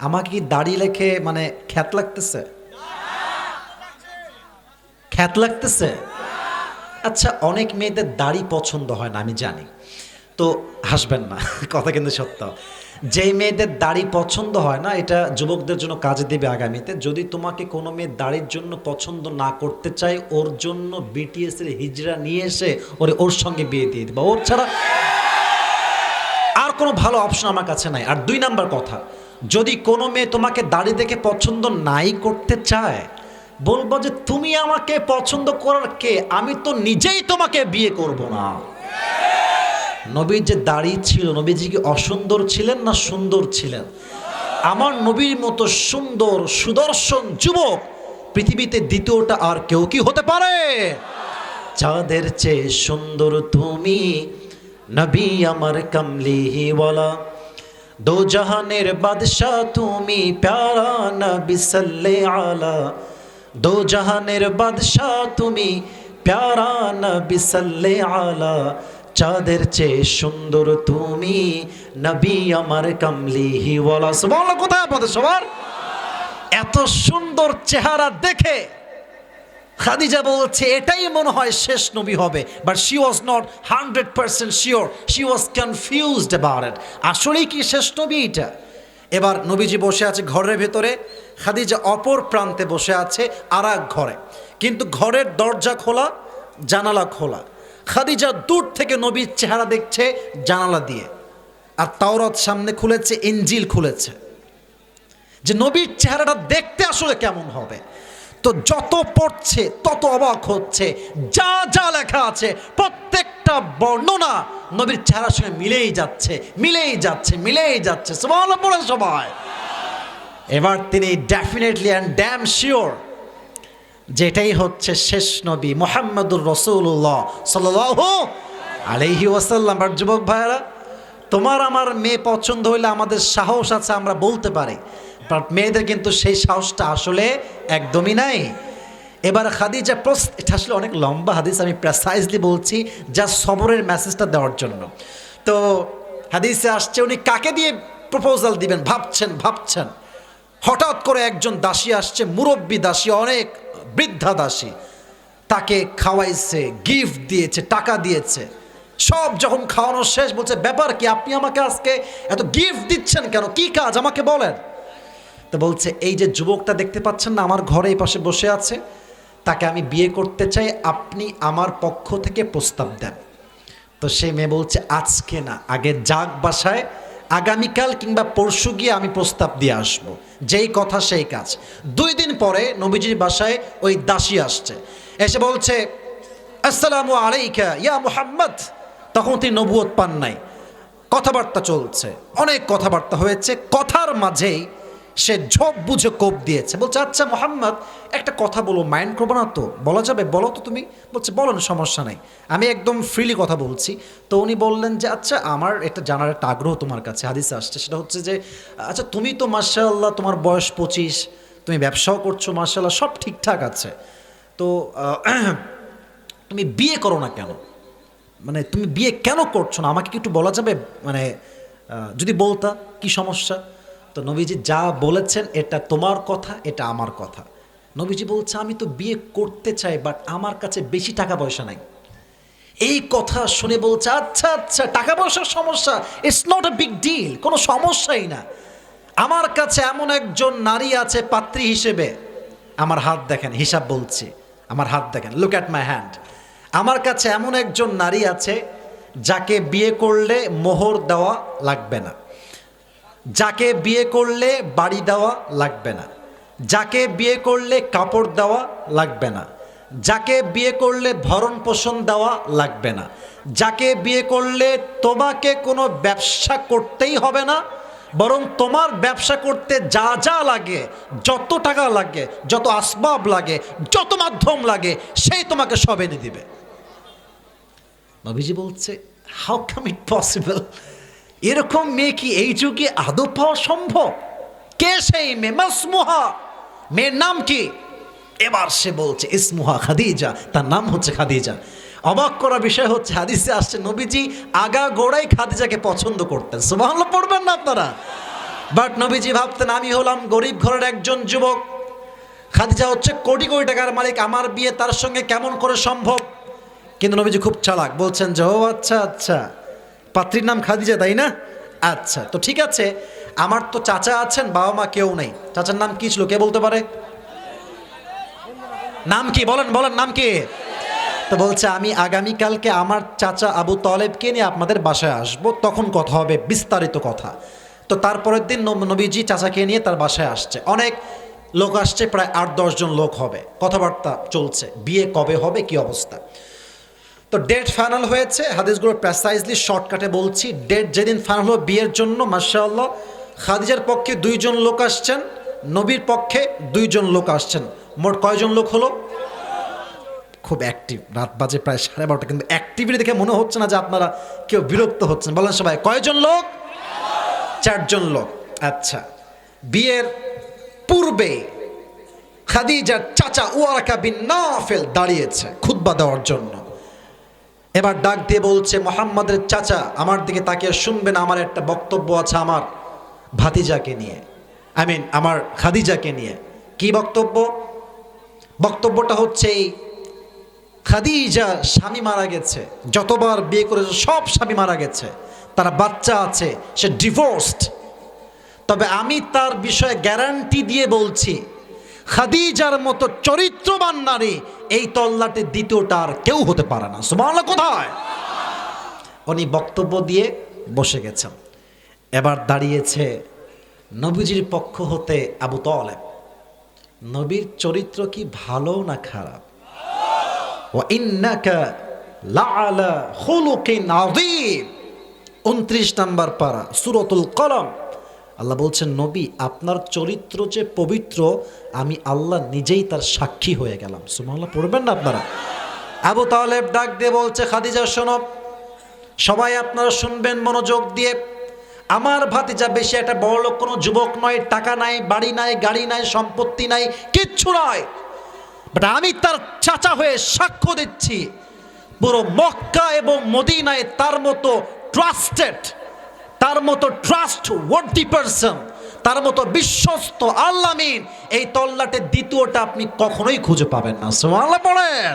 আমাকে কি দাড়ি লেখে মানে খ্যাত লাগতেছে? খ্যাত লাগতেছে? আচ্ছা অনেক মেয়েদের দাড়ি পছন্দ হয় না, আমি জানি। তো হাসবেন না, কথা কিন্তু সত্য। যেই মেয়েদের দাড়ি পছন্দ হয় না, এটা যুবকদের জন্য কাজে দেবে আগামীতে। যদি তোমাকে কোনো মেয়ে দাড়ির জন্য পছন্দ না করতে চায়, ওর জন্য বিটিএস এর হিজড়া নিয়ে এসে ওরে ওর সঙ্গে বিয়ে দিয়ে দিবা। ওর ছাড়া আর কোনো ভালো অপশন আমার কাছে নাই। আর দুই নাম্বার কথা, যদি কোনো মেয়ে তোমাকে দাড়ি দেখে পছন্দ নাই করতে চায়, বলব যে তুমি আমাকে পছন্দ করার কে? আমি তো নিজেই তোমাকে বিয়ে করব না। নবীর যে দাড়ি ছিল, নবীজি কি অসুন্দর ছিলেন না সুন্দর ছিলেন? আমার নবীর মতো সুন্দর, সুদর্শন যুবক পৃথিবীতে দ্বিতীয়টা আর কেউ কি হতে পারে? চাঁদের চেয়ে সুন্দর তুমি নবী আমার কমলিওয়ালা দো জাহানের বাদশাহ তুমি প্যারা নবী সাল্লে আলা, দো জাহানের বাদশাহ তুমি প্যারা নবী সাল্লে আলা, চাঁদের চেয়ে সুন্দর তুমি নবী আমার কমলিওয়ালা সুবহানাল্লাহ, কোথায় আপনাদের সবার? এত সুন্দর চেহারা দেখে খাদিজা বলছে, এটাই মনে হয় শেষ নবী হবে। But she was not hundred percent sure she was confused about আসলেই কি শেষ নবী এটা? এবার নবীজি বসে আছে ঘরের ভেতরে। খাদিজা অপর প্রান্তে বসে আছে আর ঘরে। কিন্তু ঘরের দরজা খোলা, জানালা খোলা। খাদিজা দূর থেকে নবীর চেহারা দেখছে জানালা দিয়ে। আর তাওরাত সামনে খুলেছে ইঞ্জিল খুলেছে। যে নবীর চেহারাটা দেখতে আসলে কেমন হবে? তো যত পড়ছে, তত অবাক হচ্ছে। যা যা লেখা আছে, প্রত্যেকটা বর্ণনা নবীর চেহারার সঙ্গে মিলেই যাচ্ছে মিলেই যাচ্ছে মিলেই যাচ্ছে। সবাই পড়ে সবাই। এবার তিনি ডেফিনেটলি অ্যান্ড ড্যাম শিওর যেটাই হচ্ছে শেষ নবী মোহাম্মদুর রসুল্লাহ সাল্লাহ আলাইহি ওয়াসাল্লাম। আর যুবক ভাইয়েরা, তোমার আমার মেয়ে পছন্দ হইলে আমাদের সাহস আছে আমরা বলতে পারি। বাট মেয়েদের কিন্তু সেই সাহসটা আসলে একদমই নাই। এবার খাদিজা প্রস, এটা আসলে অনেক লম্বা হাদিস, আমি প্রেসাইজলি বলছি যা সবরের মেসেজটা দেওয়ার জন্য। তো হাদিসে আসছে, উনি কাকে দিয়ে প্রপোজাল দিবেন? ভাবছেন ভাবছেন। হঠাৎ করে একজন দাসী আসছে, মুরব্বী দাসী, অনেক বৃদ্ধা দাসী। তাকে খাওয়াইছে গিফট দিয়েছে, টাকা দিয়েছে। সব যখন খাওয়ানো শেষ বলছে, ব্যাপার কি, আপনি আমাকে আজকে এত গিফট দিচ্ছেন কেন? কি কাজ? আমাকে বলেন। তো বলছে, এই যে যুবকটা দেখতে পাচ্ছেন না, আমার ঘরে এই পাশে বসে আছে, তাকে আমি বিয়ে করতে চাই, আপনি আমার পক্ষ থেকে প্রস্তাব দেন। তো সেই মেয়ে বলছে, আজকে না, আগে যাক বাসায়, আগামীকাল কিংবা পরশু গিয়ে আমি প্রস্তাব দিয়ে আসব। যেই কথা, সেই কাজ। দুই দিন পরে নবীজির বাসায় ওই দাসী আসছে। এসে বলছে, আসসালামু আলাইকা, ইয়া মুহাম্মদ। তখন তিনি নবুয়ত পান নাই। কথাবার্তা চলছে। অনেক কথাবার্তা হয়েছে। কথার মাঝেই সে ঝোপ বুঝে কোপ দিয়েছে। বলছে আচ্ছা মোহাম্মদ, একটা কথা বলো মাইন্ড করব না তো? বলা যাবে? বলো তো তুমি। বলছে, বলো না, সমস্যা নাই। আমি একদম ফ্রিলি কথা বলছি। তো উনি বললেন যে আচ্ছা আমার এটা জানার একটা আগ্রহ তোমার কাছে, হাদিসে আসছে। সেটা হচ্ছে যে আচ্ছা তুমি তো মার্শাল্লাহ তোমার বয়স পঁচিশ, তুমি ব্যবসাও করছ মার্শাল্লাহ সব ঠিকঠাক আছে। তো তুমি বিয়ে করো না কেন? মানে তুমি বিয়ে কেন করছ না? আমাকে কি একটু বলা যাবে? মানে যদি বলতা, কি সমস্যা? তো নবীজি যা বলেছেন, এটা তোমার কথা, এটা আমার কথা। নবীজি বলছে, আমি তো বিয়ে করতে চাই বাট আমার কাছে বেশি টাকা পয়সা নাই। এই কথা শুনে বলছে আচ্ছা আচ্ছা টাকা পয়সার সমস্যা it's not a big deal কোনো সমস্যাই না। আমার কাছে এমন একজন নারী আছে, পাত্রী হিসেবে। আমার হাত দেখেন, হিসাব বলছি, আমার হাত দেখেন লুক অ্যাট মাই হ্যান্ড আমার কাছে এমন একজন নারী আছে, যাকে বিয়ে করলে মোহর দেওয়া লাগবে না। যাকে বিয়ে করলে বাড়ি দেওয়া লাগবে না, যাকে বিয়ে করলে কাপড় দেওয়া লাগবে না, যাকে বিয়ে করলে ভরণ পোষণ দেওয়া লাগবে না, যাকে বিয়ে করলে তোমাকে কোনো ব্যবসা করতেই হবে না, বরং তোমার ব্যবসা করতে যা যা লাগে, যত টাকা লাগে, যত আসবাব লাগে, যত মাধ্যম লাগে, সেই তোমাকে সব এনে দিবে। নবীজি বলছে হাউ কাম ইট পসিবল এরকম মেয়ে কি এই যুগে আদৌ পাওয়া সম্ভব? কে সেই মেয়ে? মাসমুহা। মেয়ের নাম কি? এবার সে বলছে, ইসমুহা খাদিজা। তার নাম হচ্ছে খাদিজা। অবাক করা বিষয় হচ্ছে, হাদিসে আসছে, নবীজি আগা গোড়াই খাদিজাকে পছন্দ করতেন। সুবহানাল্লাহ, পড়বেন না আপনারা? বাট নবীজি ভাবতেন, আমি হলাম গরিব ঘরের একজন যুবক। খাদিজা হচ্ছে কোটি কোটি টাকার মালিক, আমার বিয়ে তার সঙ্গে কেমন করে সম্ভব? কিন্তু নবীজি খুব চালাক, বলছেন যে, ও আচ্ছা আচ্ছা। পাত্রীর নাম খাদিজা, তাই না? আচ্ছা তো ঠিক আছে। আমার তো চাচা আছেন, বাবা মা কেউ নেই। চাচার নাম কি ছিল, কে বলতে পারে? নাম কি? বলেন বলেন, নাম কি? তো বলছে, আমি আগামীকালকে আমার চাচা আবু তলেবকে নিয়ে আপনাদের বাসায় আসব। তখন কথা হবে, বিস্তারিত কথা। তো তারপরের দিন নব- নবীজি চাচাকে নিয়ে তার বাসায় আসছে। অনেক লোক আসছে, প্রায় আট দশজন লোক হবে। কথাবার্তা চলছে। বিয়ে কবে হবে, কি অবস্থা? তো ডেট ফাইনাল হয়েছে, হাদিসগুলো প্রেসাইজলি শর্টকাটে বলছি। ডেট যেদিন ফাইনাল হলো বিয়ের জন্য মার্শাল্লাহ খাদিজার পক্ষে দুইজন লোক আসছেন, নবীর পক্ষে দুইজন লোক আসছেন। মোট কয়জন লোক হলো? খুব অ্যাক্টিভ রাত বাজে প্রায় সাড়ে বারোটা, কিন্তু অ্যাক্টিভিটি দেখে মনে হচ্ছে না যে আপনারা কেউ বিরক্ত হচ্ছেন। বলেন সবাই, কয়জন লোক? চারজন লোক। আচ্ছা বিয়ের পূর্বে খাদিজার চাচা ওয়ারাকা বিন নাফেল দাঁড়িয়েছে খুতবা দেওয়ার জন্য। এবার ডাক দিয়ে বলছে, মোহাম্মদের চাচা, আমার দিকে তাকিয়ে শুনবেন, আমার একটা বক্তব্য আছে আমার ভাতিজাকে নিয়ে। আই মিন আমার খাদিজাকে নিয়ে। কি বক্তব্য? বক্তব্যটা হচ্ছে এই, খাদিজা স্বামী মারা গেছে, যতবার বিয়ে করেছে, সব স্বামী মারা গেছে। তার বাচ্চা আছে, সে ডিভোর্সড তবে আমি তার বিষয়ে গ্যারান্টি দিয়ে বলছি, খাদিজার মতো চরিত্রবান নারী এই তল্লাটে দ্বিতীয়টা আর কেউ হতে পারে না। সুমাল্লা কোথায়? উনি বক্তব্য দিয়ে বসে গেছেন। এবার দাঁড়িয়েছে নবীজির পক্ষ হতে আবু তলেব। নবীর চরিত্র কি ভালো না খারাপ? ওয়াইন্নাকা লাআলা খুলুকিন আযীম। 29 নাম্বার পারা, সূরাতুল কলম। আল্লাহ বলছেন, নবী, আপনার চরিত্র যে পবিত্র, আমি আল্লাহ নিজেই তার সাক্ষী হয়ে গেলাম। সুমাল্লাহ পড়বেন না আপনারা? আবু তালেব ডাক দিয়ে বলছে, খাদিজা, শোনো, সবাই আপনারা শুনবেন মনোযোগ দিয়ে। আমার ভাতিজা বেশি একটা বড় লোক, কোনো যুবক নয়, টাকা নাই, বাড়ি নাই, গাড়ি নাই, সম্পত্তি নাই, কিচ্ছু নয়। বাট আমি তার চাচা হয়ে সাক্ষ্য দিচ্ছি। পুরো মক্কা এবং মদিনায় তার মতো ট্রাস্টেড তার মতো ট্রাস্ট ওয়ার্ডি পারসন তার মতো বিশ্বস্ত আল্লামিন, এই তল্লাটের দ্বিতীয়টা আপনি কখনোই খুঁজে পাবেন না। সুবহানাল্লাহ, পড়েন।